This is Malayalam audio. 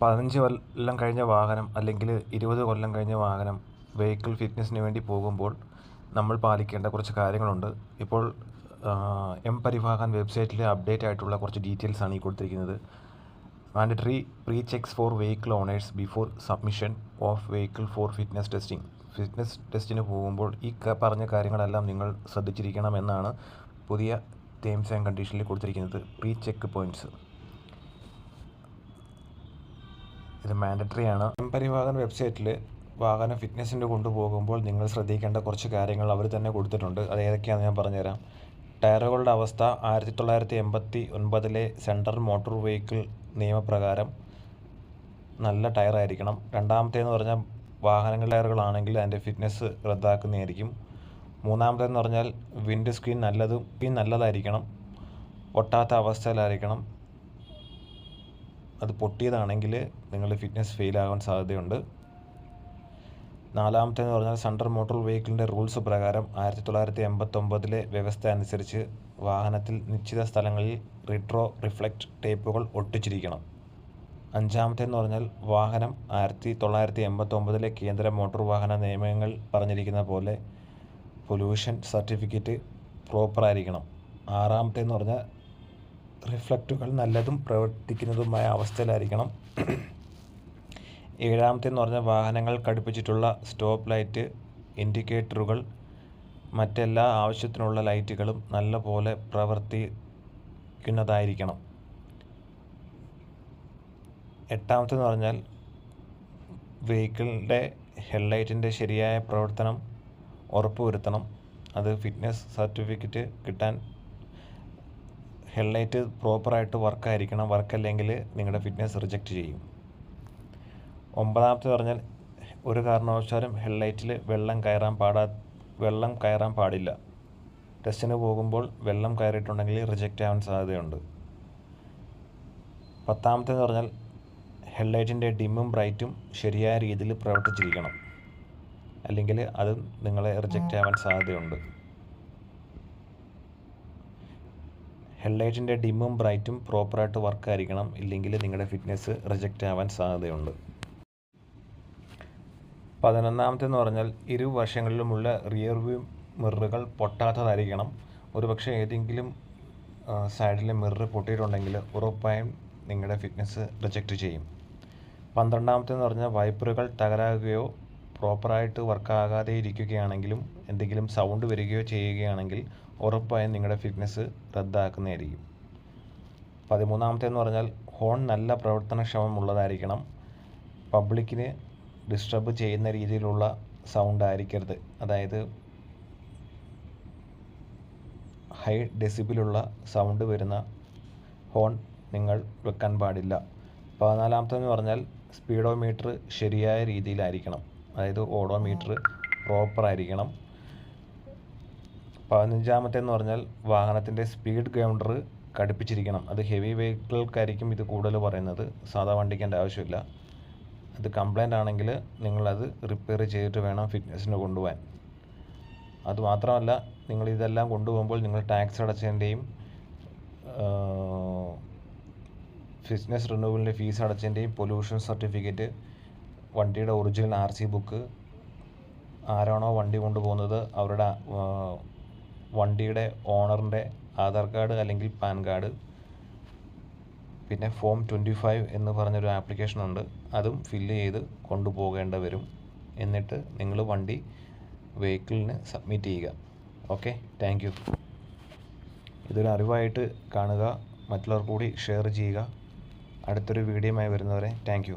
പതിനഞ്ച് കൊല്ലം കഴിഞ്ഞ വാഹനം അല്ലെങ്കിൽ ഇരുപത് കൊല്ലം കഴിഞ്ഞ വാഹനം വെഹിക്കിൾ ഫിറ്റ്നസിന് വേണ്ടി പോകുമ്പോൾ നമ്മൾ പാലിക്കേണ്ട കുറച്ച് കാര്യങ്ങളുണ്ട്. ഇപ്പോൾ എം പരിവാഹൻ വെബ്സൈറ്റിൽ അപ്ഡേറ്റ് ആയിട്ടുള്ള കുറച്ച് ഡീറ്റെയിൽസ് ആണ് ഈ കൊടുത്തിരിക്കുന്നത്. Mandatory pre checks for vehicle owners before submission of vehicle for fitness testing fitness ടെസ്റ്റിന് പോകുമ്പോൾ ഈ പറഞ്ഞ കാര്യങ്ങളെല്ലാം നിങ്ങൾ ശ്രദ്ധിച്ചിരിക്കണമെന്നാണ് പുതിയ ടേംസ് ആൻഡ് കണ്ടീഷനിൽ കൊടുത്തിരിക്കുന്നത്. പ്രീ ചെക്ക് പോയിന്റ്സ് ഇത് മാൻഡറ്ററി ആണ്. പരിവാഹൻ വെബ്സൈറ്റിൽ വാഹന ഫിറ്റ്നസിന്റെ കൊണ്ടുപോകുമ്പോൾ നിങ്ങൾ ശ്രദ്ധിക്കേണ്ട കുറച്ച് കാര്യങ്ങൾ അവർ തന്നെ കൊടുത്തിട്ടുണ്ട്. അത് ഏതൊക്കെയാണെന്ന് ഞാൻ പറഞ്ഞുതരാം. ടയറുകളുടെ അവസ്ഥ ആയിരത്തി തൊള്ളായിരത്തി എൺപത്തി ഒൻപതിലെ സെൻട്രൽ മോട്ടോർ വെഹിക്കിൾ നിയമപ്രകാരം നല്ല ടയറായിരിക്കണം. രണ്ടാമത്തേന്ന് പറഞ്ഞാൽ വാഹനങ്ങൾ ടയറുകളാണെങ്കിൽ അതിന്റെ ഫിറ്റ്നസ് റദ്ദാക്കുന്നതായിരിക്കും. മൂന്നാമത്തേന്ന് പറഞ്ഞാൽ വിൻഡ് സ്ക്രീൻ നല്ലതും സ്ക്രീൻ നല്ലതായിരിക്കണം. ഒട്ടാത്ത അവസ്ഥയിലായിരിക്കണം. അത് പൊട്ടിയതാണെങ്കിൽ നിങ്ങൾ ഫിറ്റ്നസ് ഫെയിൽ ആകാൻ സാധ്യതയുണ്ട്. നാലാമത്തേന്ന് പറഞ്ഞാൽ സെൻട്രൽ മോട്ടോർ വെഹിക്കിളിന്റെ റൂൾസ് പ്രകാരം ആയിരത്തി തൊള്ളായിരത്തി എൺപത്തൊമ്പതിലെ വ്യവസ്ഥ അനുസരിച്ച് വാഹനത്തിൽ നിശ്ചിത സ്ഥലങ്ങളിൽ റിട്രോ റിഫ്ലക്റ്റ് ടേപ്പുകൾ ഒട്ടിച്ചിരിക്കണം. അഞ്ചാമത്തേന്ന് പറഞ്ഞാൽ വാഹനം ആയിരത്തി തൊള്ളായിരത്തി എൺപത്തൊമ്പതിലെ കേന്ദ്ര മോട്ടോർ വാഹന നിയമങ്ങൾ പറഞ്ഞിരിക്കുന്ന പോലെ പൊല്യൂഷൻ സർട്ടിഫിക്കറ്റ് പ്രോപ്പറായിരിക്കണം ആറാമത്തേന്ന് പറഞ്ഞാൽ റിഫ്ലക്റ്റുകൾ നല്ലതും പ്രവർത്തിക്കുന്നതുമായ അവസ്ഥയിലായിരിക്കണം. ഏഴാമത്തെ എന്ന് പറഞ്ഞാൽ വാഹനങ്ങൾ ഘടിപ്പിച്ചിട്ടുള്ള സ്റ്റോപ്പ് ലൈറ്റ് ഇൻഡിക്കേറ്ററുകൾ മറ്റെല്ലാ ആവശ്യത്തിനുള്ള ലൈറ്റുകളും നല്ല പോലെ പ്രവർത്തിക്കുന്നതായിരിക്കണം. എട്ടാമത്തെന്ന് പറഞ്ഞാൽ വെഹിക്കിളിന്റെ ഹെഡ്ലൈറ്റിന്റെ ശരിയായ പ്രവർത്തനം ഉറപ്പുവരുത്തണം. അത് ഫിറ്റ്നസ് സർട്ടിഫിക്കറ്റ് കിട്ടാൻ ഹെഡ്ലൈറ്റ് പ്രോപ്പറായിട്ട് വർക്കായിരിക്കണം. വർക്കല്ലെങ്കിൽ നിങ്ങളുടെ ഫിറ്റ്നസ് റിജക്റ്റ് ചെയ്യും. ഒമ്പതാമത്തെ പറഞ്ഞാൽ ഒരു കാരണവശാലും ഹെഡ്ലൈറ്റിൽ വെള്ളം കയറാൻ പാടാ വെള്ളം കയറാൻ പാടില്ല. ടെസ്റ്റിന് പോകുമ്പോൾ വെള്ളം കയറിയിട്ടുണ്ടെങ്കിൽ റിജക്റ്റ് ആവാൻ സാധ്യതയുണ്ട്. പത്താമത്തേന്ന് പറഞ്ഞാൽ ഹെഡ്ലൈറ്റിന്റെ ഡിമ്മും ബ്രൈറ്റും ശരിയായ രീതിയിൽ പ്രവർത്തിച്ചിരിക്കണം. അല്ലെങ്കിൽ അത് നിങ്ങളെ റിജക്റ്റ് ആവാൻ സാധ്യതയുണ്ട്. ഹെഡ്ലൈറ്റിന്റെ ഡിമ്മും ബ്രൈറ്റും പ്രോപ്പറായിട്ട് വർക്ക് ആയിരിക്കണം ഇല്ലെങ്കിൽ നിങ്ങളുടെ ഫിറ്റ്നസ് റിജക്റ്റ് ആവാൻ സാധ്യതയുണ്ട്. പതിനൊന്നാമത്തെന്ന് പറഞ്ഞാൽ ഇരുവശങ്ങളിലുമുള്ള റിയർ വ്യൂ മിററുകൾ പൊട്ടാത്തതായിരിക്കണം. ഒരുപക്ഷെ ഏതെങ്കിലും സൈഡിലെ മിറർ പൊട്ടിയിട്ടുണ്ടെങ്കിൽ ഉറപ്പായും നിങ്ങളുടെ ഫിറ്റ്നസ് റിജക്റ്റ് ചെയ്യും. പന്ത്രണ്ടാമത്തെന്ന് പറഞ്ഞാൽ വൈപ്പറുകൾ തകരാകുകയോ പ്രോപ്പറായിട്ട് വർക്കാകാതെ ഇരിക്കുകയാണെങ്കിലും എന്തെങ്കിലും സൗണ്ട് വരികയോ ചെയ്യുകയാണെങ്കിൽ ഉറപ്പായും നിങ്ങളുടെ ഫിറ്റ്നസ് റദ്ദാക്കുന്നതായിരിക്കും. പതിമൂന്നാമത്തെ എന്ന് പറഞ്ഞാൽ ഹോൺ നല്ല പ്രവർത്തനക്ഷമമുള്ളതായിരിക്കണം പബ്ലിക്കിന് ഡിസ്റ്റർബ് ചെയ്യുന്ന രീതിയിലുള്ള സൗണ്ട് ആയിരിക്കരുത്. അതായത് ഹൈ ഡെസിബിലുള്ള സൗണ്ട് വരുന്ന ഹോൺ നിങ്ങൾ വെക്കാൻ പാടില്ല. പതിനാലാമത്തെന്ന് പറഞ്ഞാൽ സ്പീഡോമീറ്റർ ശരിയായ രീതിയിലായിരിക്കണം. അതായത് ഓഡോമീറ്റർ പ്രോപ്പർ ആയിരിക്കണം പതിനഞ്ചാമത്തെന്ന് പറഞ്ഞാൽ വാഹനത്തിന്റെ സ്പീഡ് കൗണ്ടർ ഘടിപ്പിച്ചിരിക്കണം. അത് ഹെവി വെഹിക്കിൾക്കായിരിക്കും ഇത് കൂടുതൽ പറയുന്നത്. സാധാ വണ്ടിക്കേണ്ട ആവശ്യമില്ല. അത് കംപ്ലൈന്റ് ആണെങ്കിൽ നിങ്ങളത് റിപ്പയർ ചെയ്തിട്ട് വേണം ഫിറ്റ്നസ്സിന് കൊണ്ടുപോകാൻ. അതുമാത്രമല്ല നിങ്ങൾ ഇതെല്ലാം കൊണ്ടുപോകുമ്പോൾ നിങ്ങൾ ടാക്സ് അടച്ചതിന്റെയും ഫിറ്റ്നസ് റിന്യൂവലിന്റെ ഫീസ് അടച്ചതിന്റെയും പൊല്യൂഷൻ സർട്ടിഫിക്കറ്റ് വണ്ടിയുടെ ഒറിജിനൽ ആർ സി ബുക്ക്. ആരാണോ വണ്ടി കൊണ്ടുപോകുന്നത് അവരുടെ വണ്ടിയുടെ ഓണറിന്റെ ആധാർ കാർഡ് അല്ലെങ്കിൽ പാൻ കാർഡ്. പിന്നെ ഫോം ട്വന്റി ഫൈവ് എന്ന് പറഞ്ഞൊരു ആപ്ലിക്കേഷൻ ഉണ്ട്. അതും ഫില്ല് ചെയ്ത് കൊണ്ടുപോകേണ്ട വരും. എന്നിട്ട് നിങ്ങൾ വണ്ടി വെഹിക്കിളിന് സബ്മിറ്റ് ചെയ്യുക. ഓക്കെ? Thank you. ഇതൊരു അറിവായിട്ട് കാണുക. മറ്റുള്ളവർ കൂടി ഷെയർ ചെയ്യുക. അടുത്തൊരു വീഡിയോയുമായി വരുന്നവരെ താങ്ക്